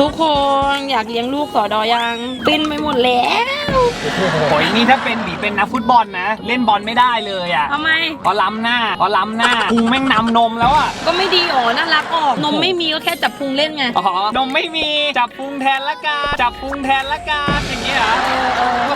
ทุกคนอยากเลี้ยงลูกสอดอยัง ปิ้นไปหมดแล้ว โอ้ยนี่ถ้าเป็นบีเป็นนักฟุตบอลนะ เล่นบอลไม่ได้เลยอะทำไม พอล้ำหน้าพอล้ำหน้าพุงแม่งนำนมแล้วอะก็ไม่ดีอ๋อน่ารักออกนมไม่มีก็แค่จับพุงเล่นไงอ๋อนมไม่มีจับพุงแทนละกันจับพุงแทนละกันอย่างเงี้ยเหรอ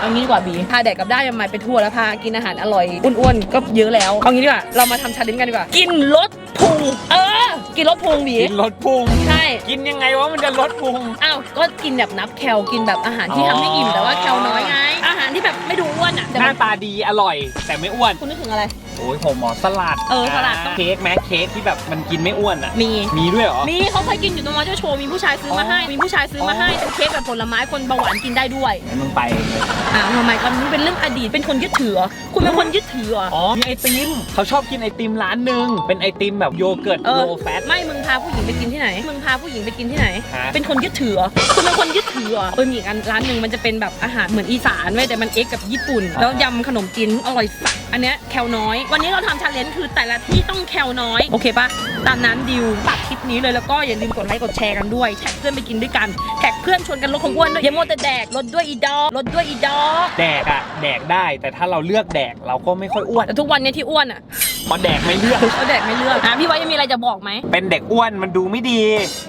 เอางี้ดีกว่าบีพาแดกกับได้ยังไงไปทั่วแล้วพากินอาหารอร่อยอ้วนๆก็เยอะแล้วเอางี้ดีกว่าเรามาทำชาเลนจ์กันดีกว่า กินลดพุงเออ กินลดพุงบีกินลดพุงใช่กินยังไงวะมันจะลดพุงอ้าวก็กินแบบนับแคลกินแบบอาหารที่อ๋อทำให้อิ่มแต่ว่าแคลน้อยไงอาหารที่แบบไม่ดูอ้วนอะแต่หมัน้านตาดีอร่อย แต่ไม่อ้วน คุณนึกถึงอะไร โอ้ยผมหมอสลัดเออสลัดต้อง เค้กแม้เค้กที่แบบมันกินไม่อ้วนอะ มีมีด้วยเหรอ มีเขาเคยกินอยู่ตรงมอเตอร์โชว์มีผู้ชายซื้อมาให้ มีผู้ชายซื้อมาให้เป็นเค้กแบบผลไม้คนเบาหวานกินได้ด้วยงั้นมึงไปเลยอ้าวทำไมก็มันเป็นเรื่องอดีตเป็นคนยึดถือเหรอคุณเป็นคนยึดถือเหรออ๋อ มีไอติมเขาชอบกินไอติมร้านหนึ่งเป็นไอติมแบบโยเกิร์ตเออโลแฟต ไม่มึงพาผู้หญิงไปกินที่ไหนมึงพาผู้หญิงไปกินที่ไหน ฮะ เป็นคนยึดถือเหรอคุณเป็นคนยึดถือเหรอเออมีอีกอันร้านหนึ่งมันจะเป็นแบบอาหารเหมือนอีสานเว้ยแต่มันเอ็กกับญี่ปุ่น แล้วยำขนมจีนอร่อยสัสอันเนี้ยแคลน้อยวันนี้เราทำชาเลนจ์คือแต่ละที่ต้องแคลน้อย โอเคปะตามนั้นดิวตัดคลิปนี้เลยแล้วก็อย่าลืมกดไลค์กดแชร์กันด้วย แท็กเพื่อนไปกินด้วยกัน แท็กเพื่อนชวนกันลดความอ้วนด้วยอย่ามัวแต่แดกลดด้วยอีดอกลดด้วยอีดอกแดกอะแดกได้ แต่ถ้าเราเลือกแดกเราก็ไม่ค่อยอ้วนแต่ทุกวันเนี้ยที่อ้วนอะเพราะแดกไม่เลือกเขาแดกไม่เลือกอะพี่ว่ายังมีอะไรจะบอกไหม เป็นเด็กอ้วนมันดูไม่ดี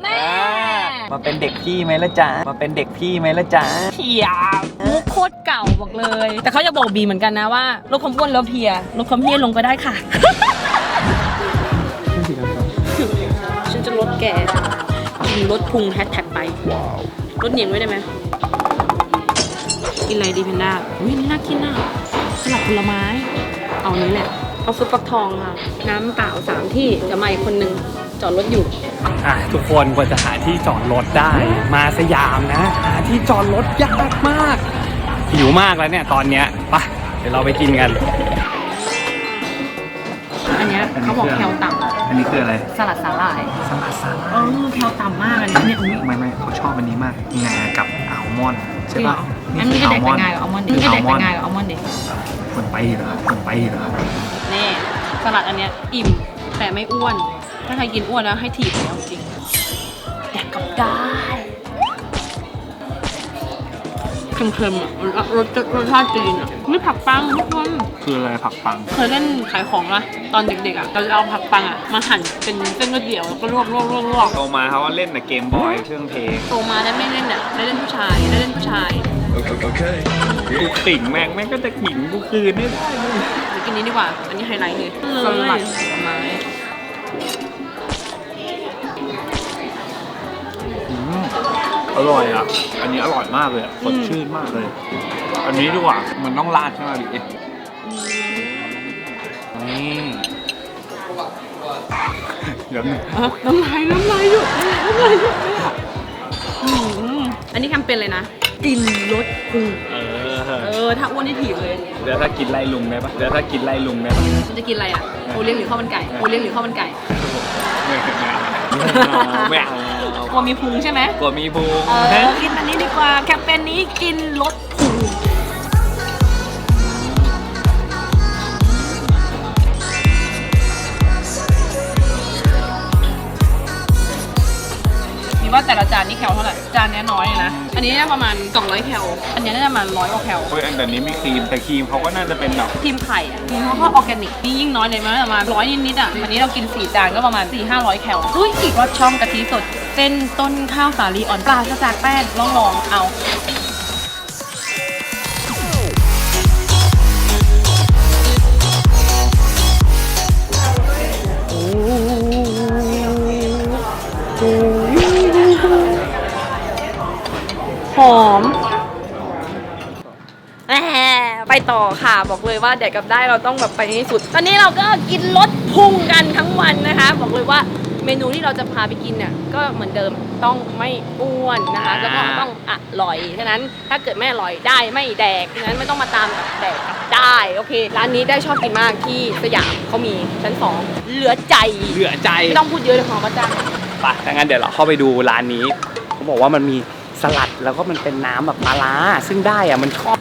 แม่ อ่ามาเป็นเด็กพี่ไหมละจ๊ะมาเป็นเด็กพี่ไหมละจ๊ะเพียบมุกโคตรเก่า บอกเลย แต่เขาจะบอกบีเหมือนกันนะว่าลดความอ้วนแล้วเพลียลดความเพลียลงไปได้ค่ะ ฉันจะลดแกกินลดพุงแฮชแท็กไปลดเหนียงไว้ได้ไหมกินอะไรดีเพนด้าอุ้ยนี่น่ากินอะสลัดผลไม้ เอานี้แหละ เอาซุปฟักทองค่ะ น้ำเปล่าสามที่เดี๋ยวมาอีกคนนึงจอดรถอยู่อะทุกคนกว่าจะหาที่จอดรถได้ มาสยามนะ หาที่จอดรถยากมาก หิวมากแล้วเนี่ยตอนเนี้ยไปเดี๋ยวเราไปกินกัน อันเนี้ยเขาบอกแคลต่อันนี้คืออะไรำสลัดสาหร่ายสลัดสลัดเออแคลต่ำมากอันนี้เนี่ยอุ๊ยไม่ไม่เขาชอบอันนี้มาก งากับอัลมอนด์ใช่ป่ะอันนี้ก็เด็กแต่งงานกับอัลมอนด์ดิคือก็อัเด็ลกมอแต่นงด์งานกับอัลมอนด์ดิคนไปเหรอคนไปเหรอนี่สลัดอันเนี้ยอิ่มแต่ไม่อ้วน ถ้าใครกินอ้วนแล้วให้ถีบแล้วจริงแดกกับได้ เค็มๆอะรสรสชาติจีนอะนี่ผักปังทุกคนคืออะไรผักปัง เคยเล่นขายของปะตอนเด็กๆอะเราจะเอาผักปังอะมาหั่นเป็นเส้นก๋วยเตี๋ยวแล้วก็ลวกลวกลวกลวกโตมาเขาก็เล่นแต่เกมบอยเครื่องเพลงโตมาได้ไม่เล่นอะได้เล่นผู้ชายได้เล่นผู้ชายกูติ่งแม่งแม่งก็จะขิงกูคืนไม่ได้เลยเดี๋ยวกินนี้ดีกว่า อันนี้ไฮไลท์เลยสลัด อร่อยอะ อันนี้อร่อยมากเลยอะสดชื่นมากเลย อันนี้ดีกว่า มันต้องราดใช่ไหมดินี่เดี๋ยวนะอะน้ำลายน้ำลายหยุดน้ำลายหยุดอืมอันนี้แคมเปญเลยนะ กินลดพุงเอเอออ ถ้าอ้วนนี่ถีบเลย เดี๋ยวถ้ากินไล่ลุงได้ปะเดี๋ยวถ้ากินไล่ลุงได้ปะมันจะกินอะไรอะโอเลี้ยงหรือข้าวมันไก่โอเลี้ยงหรือข้าวมันไก่ไม่ เอาไม่เอากลัวมีพุงใช่ไหมกลัวมีพุงเออกินอันนี้ดีกว่าแคมเปญนี้กินลดพุงมีว่าแต่ละจานนี่แคลเท่าไหร่ จานเนี้ยน้อยเลยนะ อันนี้น่าประมาณ 200 แคล อันนี้น่าจะประมาณ100กว่าแคล เฮ้ยอันแต่นี้มีครีมแต่ครีมเขาก็น่าจะเป็นแบบครีมไข่อะครีมเขาก็ออร์แกนิกนี่ยิ่งน้อยเลยมันประมาณร้อยนิดๆอะ วันนี้เรากิน 4 จานก็ประมาณ 4 500 แคลอุ้ยอีกรสช่องกะทิสด เส้นต้นข้าวสาลีอ่อนปลาสจากแป้งลองลองเอาหอมแหมไปต่อค่ะบอกเลยว่าเด็กกับได้เราต้องแบบไปให้สุด ตอนนี้เราก็กินรสพุงกันทั้งวันนะคะ บอกเลยว่า เมนูที่เราจะพาไปกินเนี่ยก็เหมือนเดิมต้องไม่อ้วนนะคะแล้วก็ต้องอร่อยฉะนั้นถ้าเกิดไม่อร่อยได้ไม่แดกฉะนั้นไม่ต้องมาตามกับแดกกับได้โอเคร้านนี้ได้ชอบกินมากที่สยามเขามีชั้นสองเหลือใจเหลือใจไม่ต้องพูดเยอะเลยของพระเจ้าไปถ้างั้นเดี๋ยวเราเข้าไปดูร้านนี้เขาบอกว่ามันมีสลัดแล้วก็มันเป็นน้ำแบบปลาร้าซึ่งได้อะมันชอบ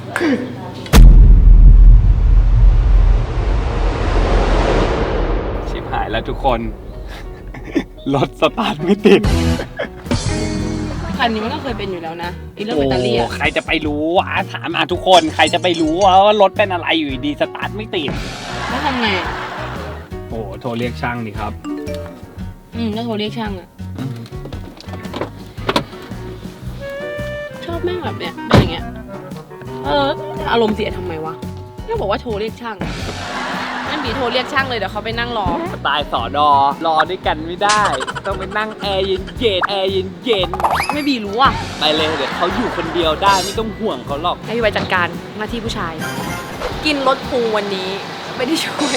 ชิบหายแล้วทุกคน รถสตาร์ทไม่ติดคันนี้มันก็เคยเป็นอยู่แล้วนะไอ้เรื่องแบตเตอรี่อะใครจะไปรู้อะถามอะทุกคนใครจะไปรู้ว่ารถเป็นอะไรอยู่ดีๆสตาร์ทไม่ติด แล้วทำไงอะโอ้โทรเรียกช่างดิครับ อืมแล้วโทรเรียกช่างอะชอบแม่งแบบเนี้ยเป็นอย่างเงี้ย เออ อารมณ์เสียทำไมวะก็บอกว่าโทรเรียกช่างนั่น บีโทรเรียกช่างเลยเดี๋ยวเขาไปนั่งรอ สไตล์สอนอรอด้วยกันไม่ได้ ต้องไปนั่งแอร์เย็นเย็นๆแอร์เย็นเย็นไม่บีรู้อะๆไปเลยเดี๋ยวเขาอยู่คนเดียวได้ไม่ต้องห่วงเขาหรอก ให้พี่ไว้จัดการหน้าที่ผู้ชาย กินรถพุงวันนี้ไม่ได้ช่วย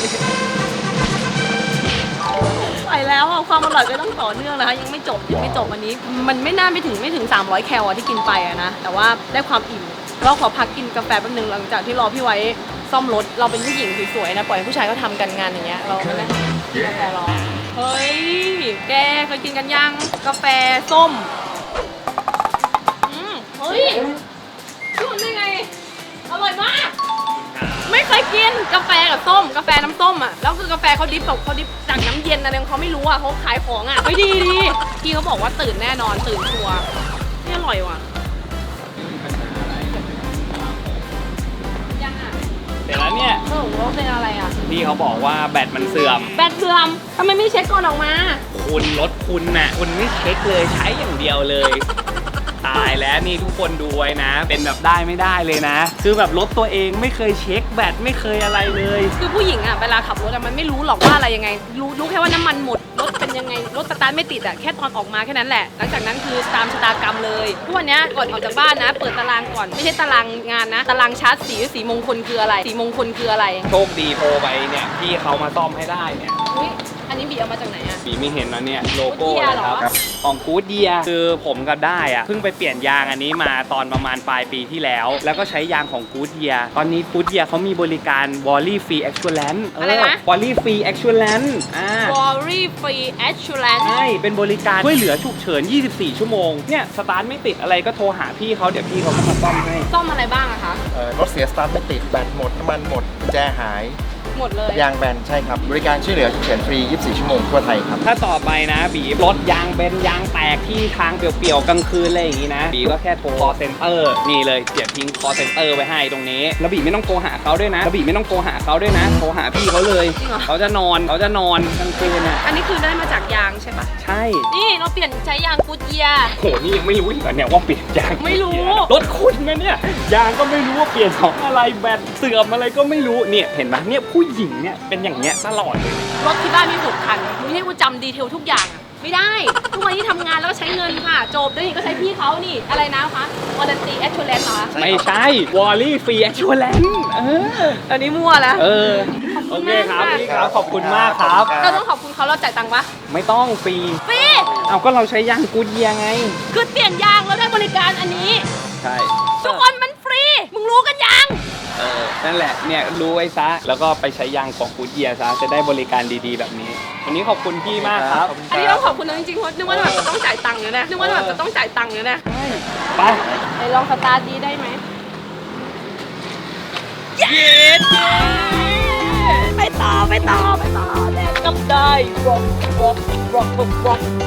ไปแล้วอะความอร่อยก็ต้องต่อเนื่องนะคะ ยังไม่จบยังไม่จบวันนี้ มันไม่น่าไม่ถึงไม่ถึง 300 แคลอะที่กินไปอะนะ แต่ว่าได้ความอิ่มเราขอพักกินกาแฟแป๊บนึงหลังจากที่รอพี่ไว้ ซ่อมรถเราเป็นผู้หญิงสวยๆนะปล่อยให้ผู้ชายเขาทำกันงานอย่างเงี้ยเราไม่ได้กินกาแฟร้อนเฮ้ยแกเคยกินกันยังกาแฟส้มอืมเฮ้ยชวนได้ไงอร่อยมาก ไม่เคยกินกาแฟกับส้ม กาแฟน้ำส้มอะแล้วคือกาแฟเขาดิฟแบบเขาดิฟจากน้ำเย็นอะไรของเขาไม่รู้อะเขาขายของอะไม่ดีดีพี่เขาบอกว่าตื่นแน่นอนตื่นชัวร์นี่อร่อยว่ะ เสร็จแล้วเนี่ยเออว่าเป็นอะไรอะ พี่เขาบอกว่าแบตมันเสื่อม แบตเสื่อมทำไมไม่เช็คก่อนออกมา คุณรถคุณน่ะคุณไม่เช็คเลยใช้อย่างเดียวเลย ตายแล้วนี่ทุกคนดูไว้นะ เป็นแบบได้ไม่ได้เลยนะ คือแบบรถตัวเองไม่เคยเช็คแบตไม่เคยอะไรเลย คือผู้หญิงอะเวลาขับรถอะมันไม่รู้หรอกว่าอะไรยังไง รู้รู้แค่ว่าน้ำมันหมดรถเป็นยังไงรถสตาร์ทไม่ติดอะแค่ตอนออกมาแค่นั้นแหละ หลังจากนั้นคือตามชะตากรรมเลยทุกวันเนี้ยก่อนออกจากบ้านนะ เปิดตารางก่อนไม่ใช่ตารางงานนะ ตารางชาร์จสีสีมงคลคืออะไร สีมงคลคืออะไร โชคดีโทรไปเนี่ยพี่เขามาซ่อมให้ได้เนี่ยอุ้ยอั นนี้บีเอามาจากไหนอะปีไม่เห็นนะเนี่ยโลโก้ Goodyear นะครับเหรอของกูดเดียคือผมกับได้อะเพิ่งไปเปลี่ยนยางอันนี้มาตอนประมาณปลายปีที่แล้ว แล้วก็ใช้ยางของกูดเดียตอนนี้กูดเดียเขามีบริการ w a l l y Free Assurance อะไรนะ w a l l y Free Assurance อ่า Worry Free Assurance ใช่เป็นบริการช่วยเหลือฉุกเฉิน 24 ชั่วโมงเนี่ยสตาร์ทไม่ติดอะไรก็โทรหาพี่เขาเดี๋ยวพี่เขาก็มาซ่อมให้ซ่อมอะไรบ้างอะคะเอ่อรถเสียสตาร์ทไม่ติดแบตหมดน้ำมันหมดกุญแจหาย หมดเลยยางแบนใช่ครับ บริการช่วยเหลือฉุกเฉินฟรี 24 ชั่วโมงทั่วไทยครับ ถ้าต่อไปนะ บีรถยางเบนยางแตกที่ทางเปลี่ยวๆกลางคืนอะไรอย่างงี้นะ บีก็แค่โทร call center นี่เลยเดี๋ยวทิ้ง call center ไว้ให้ตรงนี้ แล้วบีไม่ต้องโทรหาเขาด้วยนะแล้วบีไม่ต้องโทรหาเขาด้วยนะ โทรหาพี่เขาเลยจริงเหรอ เขาจะนอนเขาจะนอนกลางคืนน่ะอันนี้คือได้มาจากยางใช่ปะใช่ นี่เราเปลี่ยนใช้ยางกูดเยีย โหนี่ยังไม่รู้อีกเหรอเนี่ยว่าเปลี่ยนยางไม่รู้ รถคุณนะเนี่ยยางก็ไม่รู้ว่าเปลี่ยนของอะไรแบตเสื่อมอะไรก็ไม่รู้เนี่ยเห็นไหมเนี่ยผู้หญิงเนี่ยเป็นอย่างเงี้ยตลอดเลย รถที่บ้านมีหกคันมึงให้กูจำดีเทลทุกอย่างอะไม่ได้ ทุกวันนี้ทำงานแล้วก็ใช้เงินค่ะ จบแล้วนี่ก็ใช้พี่เขานี่ อะไรนะคะวอร์ตีแอชชูแลนเหรอคะไม่ใช่วอลลี่ฟรีแอคชวลแลนเออ อันนี้มั่วแล้ว เออ โอเคครับพี่ครับขอบคุณมากครับ เราต้องขอบคุณเขาเราจ่ายตังค์ปะไม่ต้องฟรี ฟรีเอาก็เราใช้ยางกูดเยียไง คือเปลี่ยนยางแล้วได้บริการอันนี้ ใช่ ทุกคนมันฟรี มึงรู้กันยังเออนั่นแหละเนี่ยรู้ไว้ซะ แล้วก็ไปใช้ยางของกูดเยียซะจะได้บริการดีๆแบบนี้ วันนี้ขอบคุณพี่มากครับอันนี้ต้องขอบคุณนะจริงๆเพราะนึกว่าแบบจะต้องจ่ายตังค์เลยนะนึกว่าแบบจะต้องจ่ายตังค์เลยนะไปไหนลองสตาร์ทดีได้ไหมเย้ไปต่อไปต่อไปต่อแลกกับได้ร็อกร็อกร็อกร็อก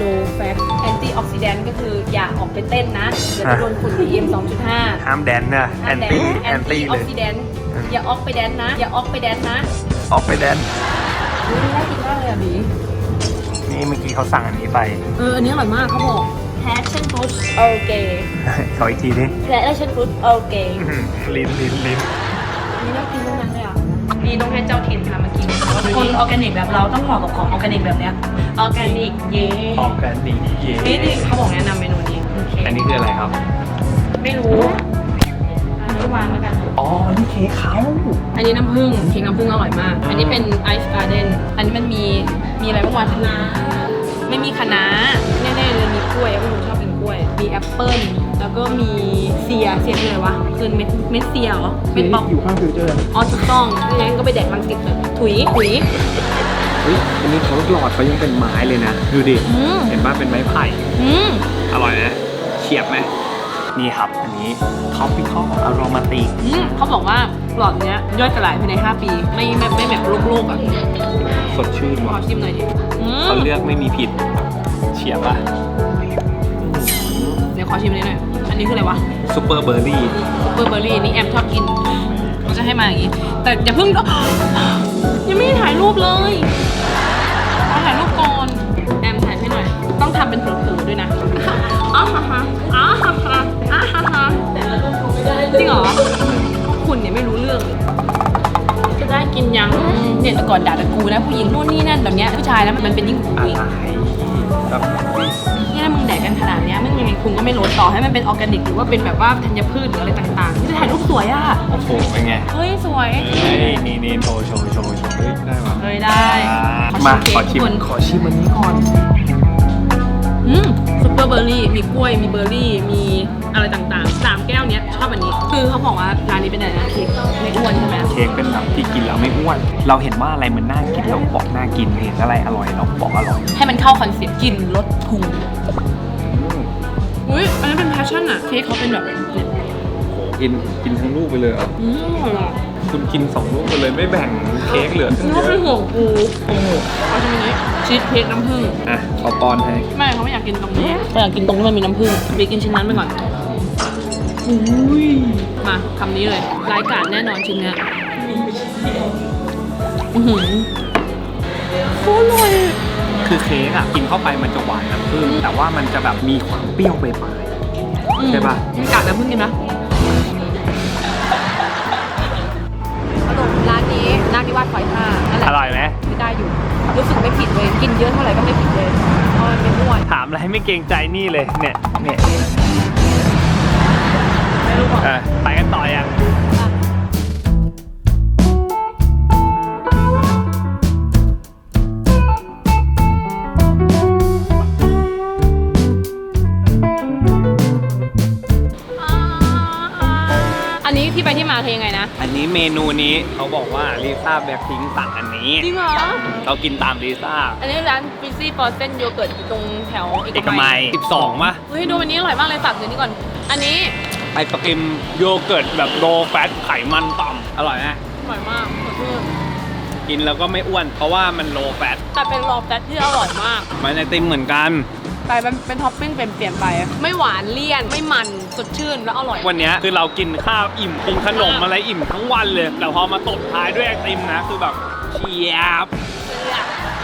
no fat anti oxidant ก็คืออย่าออกไปเต้นนะเดี๋ยวจะโดนฝุ่น PM 2.5ห้ามแดนนะแอนตี้แอนตี้ออกซิแดนต์อย่าออกไปแดนนะ อย่าออกไปแดนนะออกไปแดน อุ๊ยน่ากินมากเลยอะบีนี่เมื่อกี้เขาสั่งอันนี้ไป เอออันนี้อร่อยมากเขาบอก passion fruit โอเคขออีกทีนี้ passion fruit โอเคลิ้นลิ้นลิ้นนี่น่ากินมากเลยอะ นี่ต้องให้เจ้าถิ่นค่ะเมื่อกี้คนออร์แกนิกแบบเราต้องเหมาะกับของออร์แกนิกแบบเนี้ยออร์แกนิกเย่ออกกันดีเย่นี่นี่เขาบอกแนะนำเมนูนี้โอเคอันนี้คืออะไรครับ ไม่รู้อันนี้วางแล้วกัน อ๋อนี่เค้กเขาอันนี้น้ำผึ้งเค้กน้ำผึ้งอร่อยมาก อันนี้เป็นไอซ์การ์เดนอันนี้มันมีมีอะไรบ้างวะคะน้าไม่มีคะน้าแน่ๆเลยมีกล้วยพวกหนูชอบกินกล้วย มีแอปเปิ้ล แล้วก็มีเซียเซียคืออะไรวะคือเม็ดเม็ดเซียเหรอเม็ดปอกอยู่ข้างฟิวเจอร์อ๋อถูกต้องงั้นก็ไปแดกลังติดเลยถุยถุยเฮ้ยอันนี้เขาหลอดเขายังเป็นไม้เลยนะ ดูดิ อืมเห็นว่าเป็นไม้ไผ่ อืมอร่อยนะเฉียบไหมนี่ครับ อันนี้ท็อปปี้ข้ออารมาติกอืมเขาบอกว่าหลอดเนี้ยย่อยสลายภายใน 5 ปี ไม่ไม่ไม่แบบโลกๆอะสดชื่นขอว่ะชิมหน่อยดิอืมเขาเลือกไม่มีผิด เฉียบป่ะเดี๋ยวข อชิมนิดหน่อย อันนี้คืออะไรวะซูเปอร์เบอร์รี่เบอร์เบอรี่นี่แอมชอบกินเขาจะให้มาอย่างงี้ แต่อย่าเพิ่ง ยังไม่ได้ถ่ายรูปเลยเอาถ่ายรูปก่อน แอมถ่ายให้หน่อย ต้องทำเป็นเผลอๆด้วยนะอ้าฮ่าฮ่าอ้าฮ่าฮ่าอ้าฮ่าฮ่าจริงเหรอ คุณเนี่ยไม่รู้เรื่องเลยจะได้กินยังเนี่ยแต่ก่อนด่าแต่กูนะผู้หญิงนู่นนี่นั่นแบบเนี้ยผู้ชายนะมันเป็นยิ่งกว่าผู้หญิง แบบเนี่ยมึงแดกกันขนาดเนี้ยไม่ยังไงคุณก็ไม่ลดต่อให้มันเป็นออร์แกนิกหรือว่าเป็นแบบว่าธัญพืชหรืออะไรต่างๆที่จะถ่ายรูปสวยอะโอ้โหเป็นไงเฮ้ยสวยเฮ้ยนี่นี่โชว์โชว์โชว์โชว์เฮ้ยได้ว่ะเฮ้ยได้อ่าขอมาชิมขอชิมเค้กขอชิมอันนี้ก่อนอืมซุปเปอร์เบอร์รี่มีกล้วยมีเบอร์รี่มีอะไรต่างๆ อบอันนี้ คือเขาบอกว่าร้านนี้เป็นอะไรนะเค้กไม่อ้วนใช่ไหมเค้กเป็นแบบที่กินแล้วไม่อ้วน เราเห็นว่าอะไรมันน่ากินเราบอกน่ากินเห็นอะไรอร่อยเราบอกอร่อยให้มันเข้าคอนเซ็ปต์กินลดพุงอืมอุ้ยอันนี้เป็นแพชชั่นอะเค้กเขาเป็นแบบเนี่ยโหกินกินทั้งลูกไปเลยเหรออืมคุณกินสองลูกไปเลยไม่แบ่งเค้กเหลือครึ่งนึกเดีว่าเป็นยวห่วงกูโอ้โหเขาจะมีนี้ชีสเค้กน้ำผึ้งอะขอป้อนให้ไม่เขาไม่อยากกินตรงนี้เขาอยากกินตรงที่มันมีน้ำผึ้งไปกินชิ้นนั้นไปก่อน อุ้ยมาคำนี้เลยรายการแน่นอนชิ้นเนี้ยอือหือโคตรอร่อยคือเค้กอะกินเข้าไปมันจะหวานน้ำผึ้งแต่ว่ามันจะแบบมีความเปรี้ยวไปปลายใช่ปะอืมกะน้ำผึ้งกินนะขนมร้านนี้นาคนิวาสซอยห้านั่นแหอละร่อยไหมที่ได้อยู่ รู้สึกไม่ผิดเลย กินเยอะเท่าไหร่ก็ไม่ผิดเลยเพราะมันไม่อ้วนถามอะไรไม่เกรงใจนี่เลยเนี่ยเนี่ยไม่รู้บ อกเออไปกันต่อยังอันนี้ที่ไปที่มาคือยังไงนะ อันนี้เมนูนี้เขาบอกว่าลิซ่าแบล็คพิงค์สั่งอันนี้ จริงเหรอ เรากินตามลิซ่า อันนี้ร้านฟิซี่ปอร์เซนโยเกิร์ตอยู่ตรงแถวเอเอกกมัย12ป่ะ เฮ้ยดูอันนี้อร่อยมากเลยฝากเดี๋ยวนี้ก่อน อันนี้ ไอศกรีมโยเกิร์ตแบบโลแฟตไขมันต่ำอร่อยไหมอร่อยมากขอโทษกินแล้วก็ไม่อ้วน เพราะว่ามันโลแฟตแต่เป็นรอแฟตที่อร่อยมากมันไอติมเหมือนกันแต่มันเป็นท็อปปิ้งเปลี่ยนเปลี่ยนไป ไม่หวานเลี่ยนไม่มันสดชื่นแล้วอร่อย วันเนี้ยคือเรากินข้าวอิ่มกินขนมอะไรอิ่มทั้งวันเลย แต่พอมาตบท้ายด้วยไอติมนะคือแบบเชียบ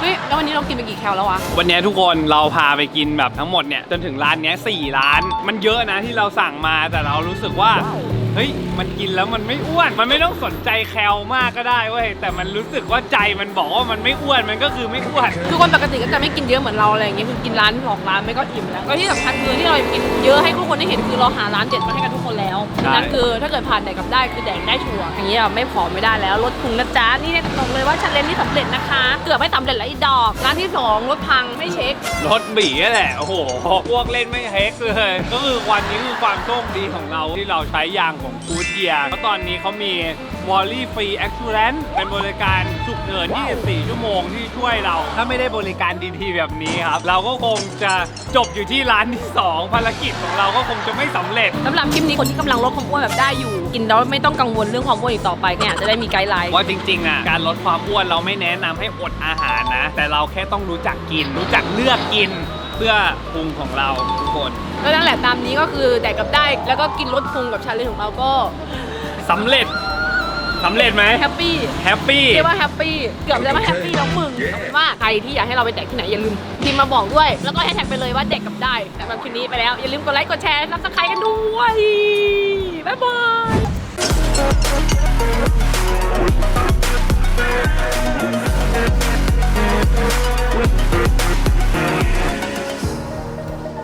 เฮ้ยแล้ววันนี้เรากินไปกี่แคลแล้ววะ วันนี้ทุกคนเราพาไปกินแบบทั้งหมดเนี่ยจนถึงร้านเนี้ยสี่ร้าน มันเยอะนะที่เราสั่งมาแต่เรารู้สึกว่า เฮ้ยมันกินแล้วมันไม่อ้วน มันไม่ต้องสนใจแคลมากก็ได้เว้ยแต่มันรู้สึกว่าใจมันบอกว่ามันไม่อ้วนมันก็คือไม่อ้วนคือคนปกติก็จะไม่กินเยอะเหมือนเราอะไรอย่างเงี้ยคือกินร้านสองร้านไม่ก็อิ่มแล้วก็ที่สำคัญคือที่เรากินเยอะให้ทุกคนได้เห็นคือเราหาร้านเด็ดมาให้กันทุกคนแล้วใช่นั่นคือถ้าเกิดผ่านแดกกับได้คือแดกได้ชัวร์อย่างเงี้ยไม่ผอมไม่ได้แล้วลดพุงนะจ๊ะนี่บอกเลยว่าชันเลนที่สำเร็จนะคะ เกือบไม่สำเร็จแล้วอีดอกร้านที่สองรถพังไม่เช็ครถบีแหละโอ้โหพวกเล่นไม่เฮกเลยก็คือวันนี้คือความโชคดีของเราที่เราใช้ยางของฟูดเยียเพราะตอนนี้เขามีวอลลี่ฟรีแอคชูแลนเป็นบริการฉุกเฉิน 24 ชั่วโมงที่ช่วยเรา ถ้าไม่ได้บริการดีๆแบบนี้ครับ เราก็คงจะจบอยู่ที่ร้านที่ 2 ภารกิจของเราก็คงจะไม่สำเร็จ สำหรับคลิปนี้คนที่กำลังลดความอ้วนแบบได้อยู่ กินแล้วไม่ต้องกังวลเรื่องความอ้วนอีกต่อไปเนี่ยจะได้มีไกด์ไลน์ ว่าจริงๆอะการลดความอ้วนเราไม่แนะนำให้อดอาหารนะ แต่เราแค่ต้องรู้จักกิน รู้จักเลือกกิน เพื่อพุงของเราทุกคน ก็นั่นแหละตามนี้ก็คือแตกกับได้แล้วก็กินรสพุงกับชาเลนของเราก็สำเร็จสำเร็จไหมแฮปปี้แฮปปี้เรียกว่าแฮปปี้เกือบจะว่าแฮปปี้แล้วมึงเอาเว่าใครที่อยากให้เราไปแตกที่ไหนอย่าลืมพิมมาบอกด้วย แล้วก็แฮชแท็กไปเลยว่าแดกกับได้แต่วันคืนนี้ไปแล้วอย่าลืมกดไลค์กดแชร์รับสไครต์กันด้วยบ๊ายบาย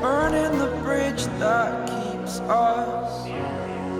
burning the bridge that keeps us